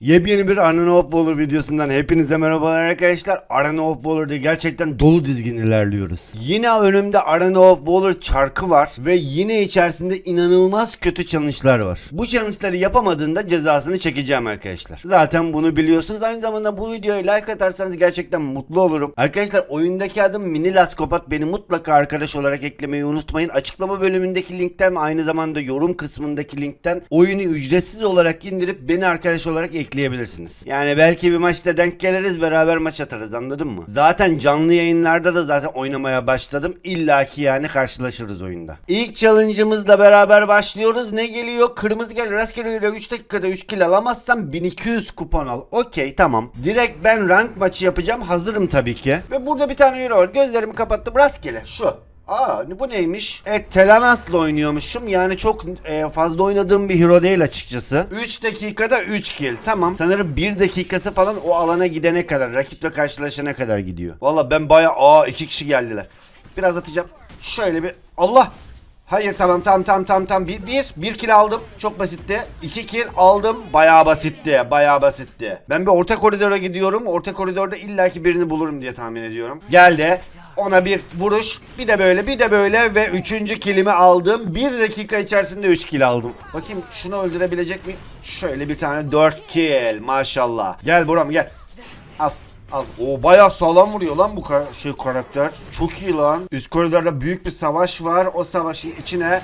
Yepyeni bir Arena of Valor videosundan hepinize merhabalar arkadaşlar. Arena of Valor'da gerçekten dolu dizgin ilerliyoruz. Yine önümde Arena of Valor çarkı var ve yine içerisinde inanılmaz kötü challenge'lar var. Bu challenge'ları yapamadığında cezasını çekeceğim arkadaşlar. Zaten bunu biliyorsunuz. Aynı zamanda bu videoya like atarsanız gerçekten mutlu olurum. Arkadaşlar oyundaki adım Mini Laskopat. Beni mutlaka arkadaş olarak eklemeyi unutmayın. Açıklama bölümündeki linkten aynı zamanda yorum kısmındaki linkten oyunu ücretsiz olarak indirip beni arkadaş olarak ekleyebilirsiniz. Yani belki bir maçta denk geliriz beraber maç atarız anladın mı? Zaten canlı yayınlarda da zaten oynamaya başladım. İlla ki yani karşılaşırız oyunda. İlk challenge'ımızla beraber başlıyoruz. Ne geliyor? Kırmızı gel rastgele yürü 3 dakikada 3 kill alamazsam 1200 kupon al. Okey tamam. Direkt ben rank maçı yapacağım. Hazırım tabii ki. Ve burada bir tane euro var. Gözlerimi kapattım. Rastgele. Şu. Aa bu neymiş? Evet Telanas'la oynuyormuşum. Yani çok e, fazla oynadığım bir hero değil açıkçası. 3 dakikada 3 kill. Tamam. Sanırım 1 dakikası falan o alana gidene kadar, rakiple karşılaşana kadar gidiyor. Valla ben baya aa 2 kişi geldiler. Biraz atacağım. Şöyle bir Allah. Hayır tamam tamam tamam tamam tamam. Bir, bir, bir kill aldım. Çok basitti. İki kill aldım. Bayağı basitti. Bayağı basitti. Ben bir orta koridora gidiyorum. Orta koridorda illaki birini bulurum diye tahmin ediyorum. Geldi. Ona bir vuruş. Bir de böyle bir de böyle ve üçüncü killimi aldım. Bir dakika içerisinde üç kill aldım. Bakayım şunu öldürebilecek miyim? Şöyle bir tane dört kill. Maşallah. Gel Buram gel. Al. Al. O bayağı sağlam vuruyor lan bu ka- şey karakter. Çok iyi lan. Üst koridorda büyük bir savaş var. O savaşın içine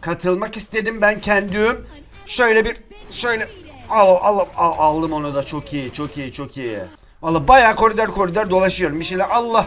katılmak istedim ben kendim. Şöyle bir şöyle al al, al aldım onu da çok iyi çok iyi çok iyi. Valla bayağı koridor koridor dolaşıyorum. Bir şeyler Allah.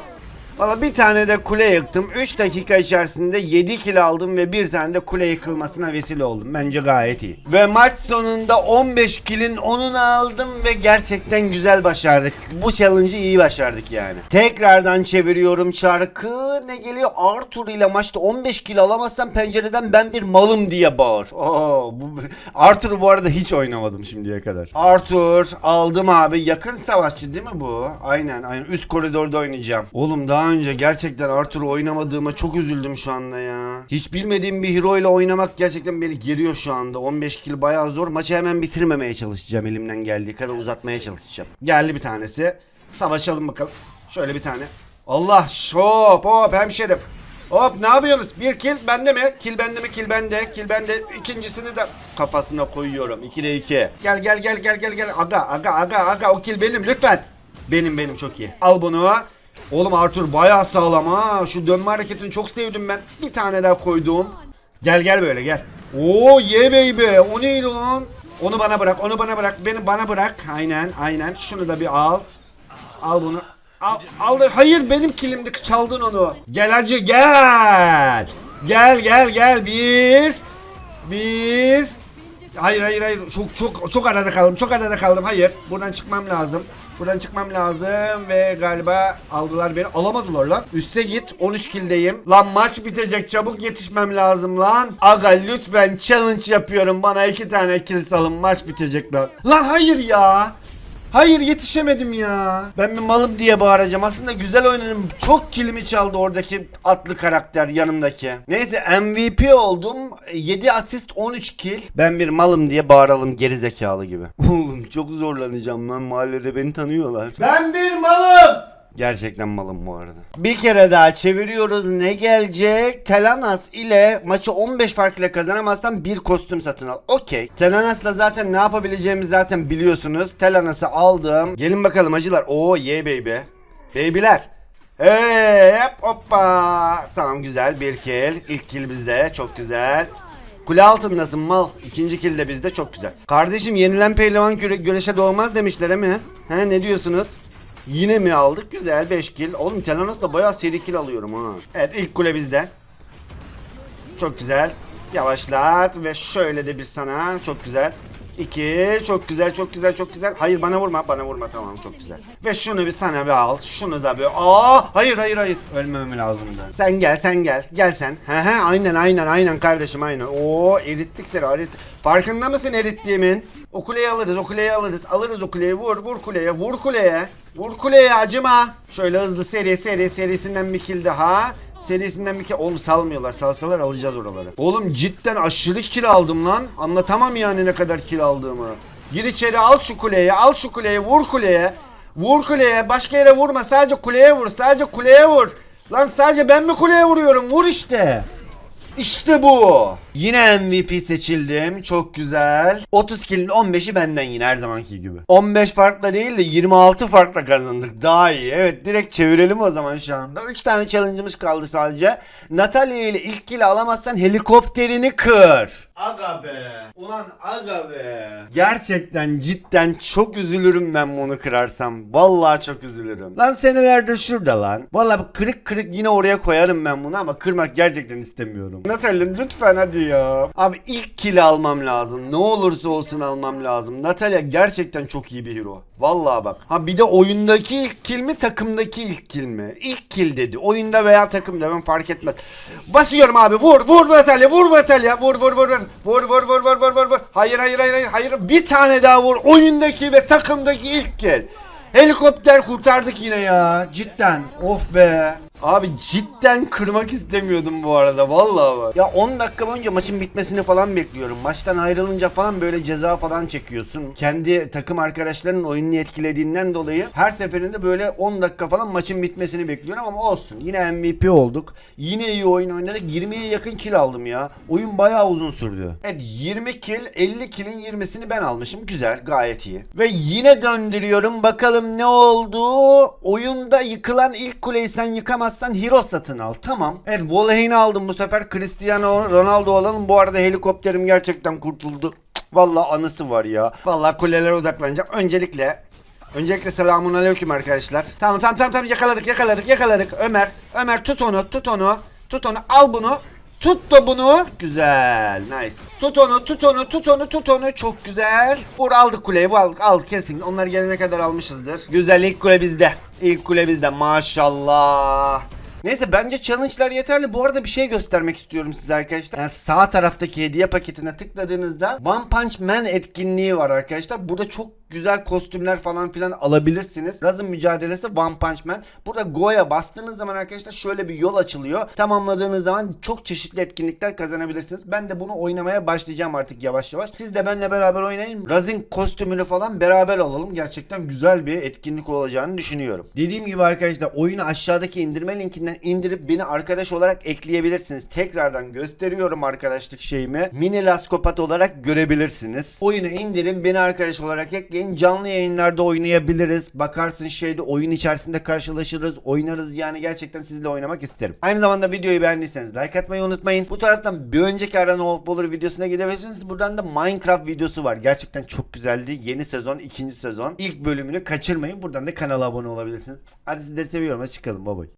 Valla bir tane de kule yıktım. 3 dakika içerisinde 7 kill aldım ve bir tane de kule yıkılmasına vesile oldum. Bence gayet iyi. Ve maç sonunda 15 killin 10'unu aldım ve gerçekten güzel başardık. Bu challenge'ı iyi başardık yani. Tekrardan çeviriyorum çarkı. Ne geliyor? Arthur ile maçta 15 kill alamazsam pencereden ben bir malım diye bağır. Oo, bu, Arthur bu arada hiç oynamadım şimdiye kadar. Arthur aldım abi. Yakın savaşçı değil mi bu? Aynen aynen. Üst koridorda oynayacağım. Oğlum daha önce gerçekten Arthur'u oynamadığıma çok üzüldüm şu anda ya. Hiç bilmediğim bir hero ile oynamak gerçekten beni geriyor şu anda. 15 kill bayağı zor. Maçı hemen bitirmemeye çalışacağım elimden geldiği kadar uzatmaya çalışacağım. Geldi bir tanesi. Savaşalım bakalım. Şöyle bir tane. Allah şop hop hemşerim. Hop ne yapıyorsunuz? Bir kill bende mi? Kill bende mi? Kill bende. Kill bende. İkincisini de kafasına koyuyorum. 2'de 2. Gel gel gel gel gel gel. Aga aga aga aga o kill benim lütfen. Benim benim çok iyi. Al bunu. Oğlum Arthur bayağı sağlam ha. Şu dönme hareketini çok sevdim ben. Bir tane daha koydum. Gel gel böyle gel. Oo ye baby. O neydi lan? Onu bana bırak. Onu bana bırak. Beni bana bırak. Aynen aynen. Şunu da bir al. Al bunu. Al, al hayır benim kilimdi çaldın onu. Gel hacı gel. Gel gel gel. Bir. Bir. Hayır hayır hayır. Çok çok çok arada kaldım. Çok arada kaldım. Hayır. Buradan çıkmam lazım. Buradan çıkmam lazım ve galiba aldılar beni. Alamadılar lan. Üste git. 13 kildeyim. Lan maç bitecek. Çabuk yetişmem lazım lan. Aga lütfen challenge yapıyorum. Bana iki tane kill salın. Maç bitecek lan. Lan hayır ya. Hayır yetişemedim ya. Ben bir malım diye bağıracağım. Aslında güzel oynadım. Çok kilimi çaldı oradaki atlı karakter yanımdaki. Neyse MVP oldum. 7 asist 13 kill. Ben bir malım diye bağıralım geri zekalı gibi. Oğlum çok zorlanacağım lan mahallede beni tanıyorlar. Ben bir malım. Gerçekten malım bu arada. Bir kere daha çeviriyoruz. Ne gelecek? Telanas ile maçı 15 fark ile kazanamazsan bir kostüm satın al. Okey. Telanas'la zaten ne yapabileceğimi zaten biliyorsunuz. Telanas'ı aldım. Gelin bakalım acılar. Oo ye baby. Babyler. Hey, hop hoppa. Tamam güzel bir kill. İlk kill bizde. Çok güzel. Kule altındasın mal. İkinci kill de bizde çok güzel. Kardeşim yenilen pehlivan güre- güreşe doğmaz demişler mi? He ne diyorsunuz? Yine mi aldık? Güzel 5 kill. Oğlum Telanot'la bayağı seri kill alıyorum ha. Evet ilk kule bizde. Çok güzel. Yavaşlat ve şöyle de bir sana. Çok güzel. 2 çok güzel çok güzel çok güzel. Hayır bana vurma bana vurma tamam çok güzel. Ve şunu bir sana bir al. Şunu da bir aa hayır hayır hayır. Ölmemem lazımdı. Sen gel sen gel. Gel sen. He he aynen aynen aynen kardeşim aynen. Oo erittik seni erittik. Farkında mısın erittiğimin? O kuleyi alırız o kuleyi alırız. Alırız o kuleyi vur vur kuleye vur kuleye. Vur kuleye acıma. Şöyle hızlı seri seri serisinden bir kill daha. Serisinden bir kill. Oğlum salmıyorlar. Salsalar alacağız oraları. Oğlum cidden aşırı kill aldım lan. Anlatamam yani ne kadar kill aldığımı. Gir içeri al şu kuleyi al şu kuleyi vur kuleye. Vur kuleye başka yere vurma sadece kuleye vur sadece kuleye vur. Lan sadece ben mi kuleye vuruyorum vur işte. İşte bu. Yine MVP seçildim. Çok güzel. 30 kill'in 15'i benden yine her zamanki gibi. 15 farkla değil de 26 farkla kazandık. Daha iyi. Evet direkt çevirelim o zaman şu anda. 3 tane challenge'ımız kaldı sadece. Natalya ile ilk kill alamazsan helikopterini kır. Aga be. Ulan aga be. Gerçekten cidden çok üzülürüm ben bunu kırarsam. Vallahi çok üzülürüm. Lan senelerdir şurada lan. Vallahi kırık kırık yine oraya koyarım ben bunu ama kırmak gerçekten istemiyorum. Natalya lütfen hadi ya. Abi ilk kill almam lazım. Ne olursa olsun almam lazım. Natalya gerçekten çok iyi bir hero. Vallahi bak. Ha bir de oyundaki ilk kill mi takımdaki ilk kill mi? İlk kill dedi. Oyunda veya takımda ben fark etmez. Basıyorum abi. Vur vur Natalya vur Natalya. Vur vur vur vur. Vur vur vur vur vur. Hayır hayır hayır hayır. hayır. Bir tane daha vur. Oyundaki ve takımdaki ilk kill. Helikopter kurtardık yine ya. Cidden. Of be. Abi cidden kırmak istemiyordum bu arada vallahi bak. Ya 10 dakika boyunca maçın bitmesini falan bekliyorum. Maçtan ayrılınca falan böyle ceza falan çekiyorsun. Kendi takım arkadaşlarının oyununu etkilediğinden dolayı her seferinde böyle 10 dakika falan maçın bitmesini bekliyorum ama olsun. Yine MVP olduk. Yine iyi oyun oynadık. 20'ye yakın kill aldım ya. Oyun bayağı uzun sürdü. Evet 20 kill 50 kill'in 20'sini ben almışım. Güzel gayet iyi. Ve yine döndürüyorum. Bakalım ne oldu? Oyunda yıkılan ilk kuleyi sen yıkamazsan hero satın al. Tamam. Evet Volheyn'i aldım bu sefer. Cristiano Ronaldo alalım. Bu arada helikopterim gerçekten kurtuldu. Vallahi anısı var ya. Vallahi kulelere odaklanacağım. Öncelikle Öncelikle selamun aleyküm arkadaşlar. Tamam tamam tamam tamam yakaladık yakaladık yakaladık. Ömer Ömer tut onu tut onu. Tut onu al bunu. Tut da bunu. Güzel. Nice. Tut onu, tut onu, tut onu, tut onu. Çok güzel. Vur aldık kuleyi. Bu aldık, aldık kesin. Onlar gelene kadar almışızdır. Güzel ilk kule bizde. İlk kule bizde. Maşallah. Neyse bence challenge'lar yeterli. Bu arada bir şey göstermek istiyorum size arkadaşlar. Yani sağ taraftaki hediye paketine tıkladığınızda One Punch Man etkinliği var arkadaşlar. Burada çok güzel kostümler falan filan alabilirsiniz. Raz'ın mücadelesi One Punch Man. Burada Go'ya bastığınız zaman arkadaşlar şöyle bir yol açılıyor. Tamamladığınız zaman çok çeşitli etkinlikler kazanabilirsiniz. Ben de bunu oynamaya başlayacağım artık yavaş yavaş. Siz de benimle beraber oynayın. Raz'ın kostümünü falan beraber alalım. Gerçekten güzel bir etkinlik olacağını düşünüyorum. Dediğim gibi arkadaşlar oyunu aşağıdaki indirme linkinden indirip beni arkadaş olarak ekleyebilirsiniz. Tekrardan gösteriyorum arkadaşlık şeyimi. Mini Laskopat olarak görebilirsiniz. Oyunu indirin beni arkadaş olarak ekleyin. Canlı yayınlarda oynayabiliriz. Bakarsın şeyde oyun içerisinde karşılaşırız. Oynarız yani gerçekten sizle oynamak isterim. Aynı zamanda videoyu beğendiyseniz like atmayı unutmayın. Bu taraftan bir önceki Arena of Valor videosuna gidebilirsiniz. Buradan da Minecraft videosu var. Gerçekten çok güzeldi. Yeni sezon, ikinci sezon. İlk bölümünü kaçırmayın. Buradan da kanala abone olabilirsiniz. Hadi sizleri seviyorum. Hadi çıkalım. Bye bye.